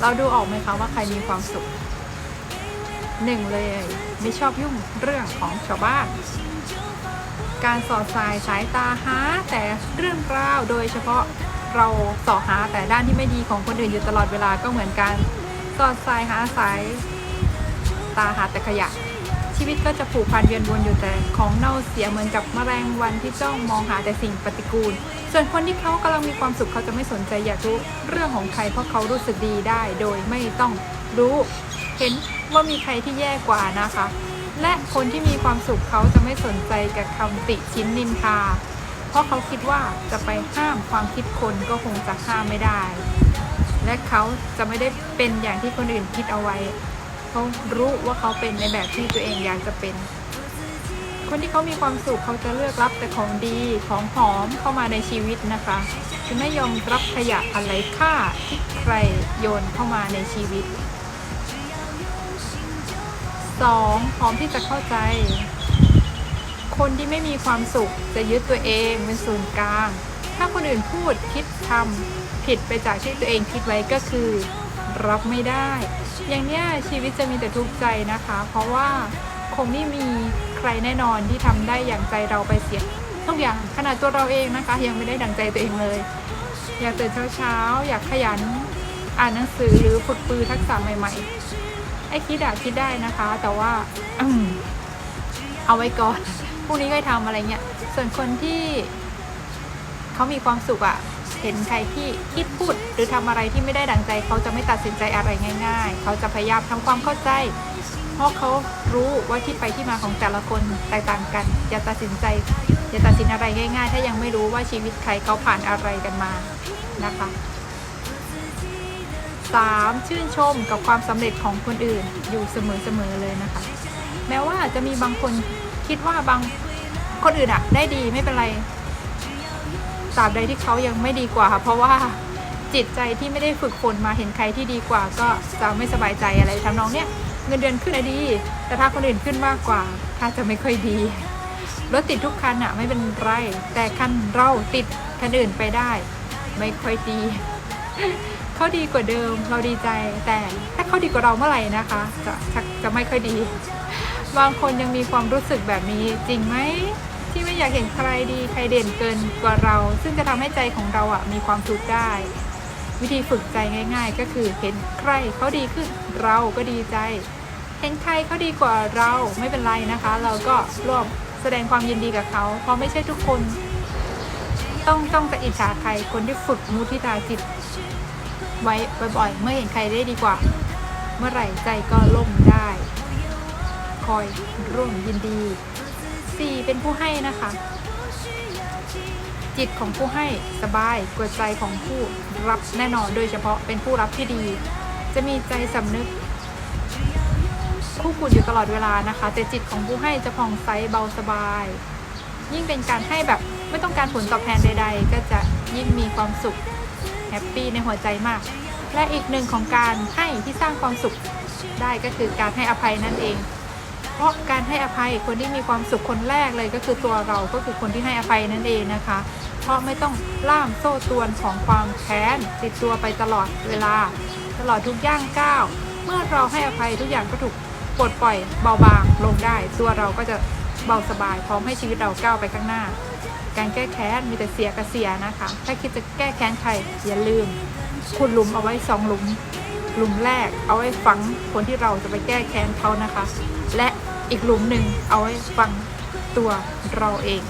เราดูออกไหมคะว่าใครมีความสุขหนึ่งเลย ไม่ชอบยุ่งเรื่องของชาวบ้าน การสอดสายสายตาหาแต่เรื่องราวโดยเฉพาะเราสอหาแต่ด้านที่ไม่ดีของคนอื่นอยู่ตลอดเวลาก็เหมือนกันสอดสายหาสายตาหาแต่ขยะ ชีวิตก็จะผูกพันเวียนวนอยู่แต่ของเน่าเสียเหมือนกับแมลงวันที่จ้องมองหาแต่สิ่งปฏิกูล ส่วนคนที่เขากำลังมีความสุขเขาจะไม่สนใจอยากรู้เรื่องของใครเพราะเขารู้สึกดีได้โดยไม่ต้องรู้เห็นว่ามีใครที่แย่กว่านะคะ และคนที่มีความสุขเขาจะไม่สนใจกับคำติชิ้นนินทา เพราะเขาคิดว่าจะไปห้ามความคิดคนก็คงจะห้ามไม่ได้ และเขาจะไม่ได้เป็นอย่างที่คนอื่นคิดเอาไว้ เขารู้ว่าเขาเป็นในแบบที่ตัวเองอยากจะเป็น คนที่เขามีความสุขเขาจะเลือกรับแต่ของดีของหอมเข้ามาในชีวิตนะคะจะไม่ยอมรับขยะอะไรค่าที่ใครโยนเข้ามาในชีวิต 2. พร้อมที่จะเข้าใจ คนที่ไม่มีความสุขจะยึดตัวเองเป็นศูนย์กลาง ถ้าคนอื่นพูดคิดทำผิดไปจากที่ตัวเองคิดไว้ก็คือ รับไม่ได้ อย่างเนี้ยชีวิตจะมีแต่ทุกข์ใจนะคะ เพราะว่า งไม่มีใครแน่นอนที่ทำได้อย่างใจเราไปเสียทุกอย่างขนาดตัวเราเองนะคะ ยังไม่ได้ดังใจตัวเองเลย อยากตื่นเช้าๆอยากขยันอ่านหนังสือหรือฝึกปือทักษะใหม่ๆ ไอ้คิดอะคิดได้นะคะ แต่ว่าอเอาไว้ก่อนพรุ่งนี้ก็ทำอะไรเงี้ยส่วนคนที่เขามีความสุขอะเห็นใครที่คิดพูดหรือทำอะไรที่ไม่ได้ดังใจ เขาจะไม่ตัดสินใจอะไรง่าย ๆ เขาจะพยายามทำความเข้าใจ ราะเขารู้ว่าที่ไปที่มาของแต่ละคนแตกต่างกัน อย่าตัดสินใจ อย่าตัดสินอะไรง่าย ๆ ถ้ายังไม่รู้ว่าชีวิตใครเขาผ่านอะไรกันมานะคะ 3. ชื่นชมกับความสำเร็จของคนอื่นอยู่เสมอๆเลยนะคะ แม้ว่าจะมีบางคนคิดว่าบางคนอื่นอะได้ดีไม่เป็นไรตราบใดที่เขายังไม่ดีกว่าค่ะเพราะว่าจิตใจที่ไม่ได้ฝึกฝนมาเห็นใครที่ดีกว่า ก็จะไม่สบายใจอะไรทำนองเนี้ย เงินเดือนขึ้นอะดี แต่ถ้าคนอื่นขึ้นมากกว่าถ้าจะไม่ค่อยดี รถติดทุกคันอะไม่เป็นไร แต่คันเราติดคันอื่นไปได้ ไม่ค่อยดี เขาดีกว่าเดิมเราดีใจ แต่ถ้าเขาดีกว่าเราเมื่อไหร่นะคะ จะจะจะไม่ค่อยดี บางคนยังมีความรู้สึกแบบนี้จริงไหมที่ไม่อยากเห็นใครดีใครเด่นเกินกว่าเรา ซึ่งจะทำให้ใจของเราอะมีความสุกข์ได้ วิธีฝึกใจง่าย ๆ ก็คือเห็นใครเขาดีขึ้นเราก็ดีใจ เห็นใครเขาดีกว่าเราไม่เป็นไรนะคะ เราก็ร่วมแสดงความยินดีกับเขา เพราะไม่ใช่ทุกคน ต้องต้องจะอิจฉาใครคนที่ฝึกมุทิตาจิต ไว้บ่อยๆ เมื่อเห็นใครได้ดีกว่า เมื่อไหร่ใจก็ล่มได้ คอยร่วมยินดี 4. เป็นผู้ให้นะคะ จิตของผู้ให้สบายกว่าใจของผู้รับแน่นอน โดยเฉพาะเป็นผู้รับที่ดี จะมีใจสำนึกคู่กุนอยู่ตลอดเวลานะคะ แต่จิตของผู้ให้จะผ่องใสเบาสบาย ยิ่งเป็นการให้แบบไม่ต้องการผลตอบแทนใด ๆ ก็จะยิ่งมีความสุขแฮปปี้ในหัวใจมาก และอีกหนึ่งของการให้ที่สร้างความสุขได้ก็คือการให้อภัยนั่นเอง เพราะการให้อภัยคนที่มีความสุขคนแรกเลยก็คือตัวเราก็คือคนที่ให้อภัยนั่นเองนะคะ เพราะไม่ต้องล่ามโซ่ตวนของความแค้นติดตัวไปตลอดเวลา ตลอดทุกย่างก้าว เมื่อเราให้อภัยทุกอย่างก็ถูกปลดปล่อยเบาบางลงได้ ตัวเราก็จะเบาสบายพร้อมให้ชีวิตเราก้าวไปข้างหน้า การแก้แค้นมีแต่เสียกับเสียนะคะ ถ้าคิดจะแก้แค้นใครอย่าลืมคุณหลุมเอาไว้สองหลุม หลุมแรกเอาไว้ฝังคนที่เราจะไปแก้แค้นเขานะคะ และอีกหลุมหนึ่งเอาไว้ฝังตัวเราเอง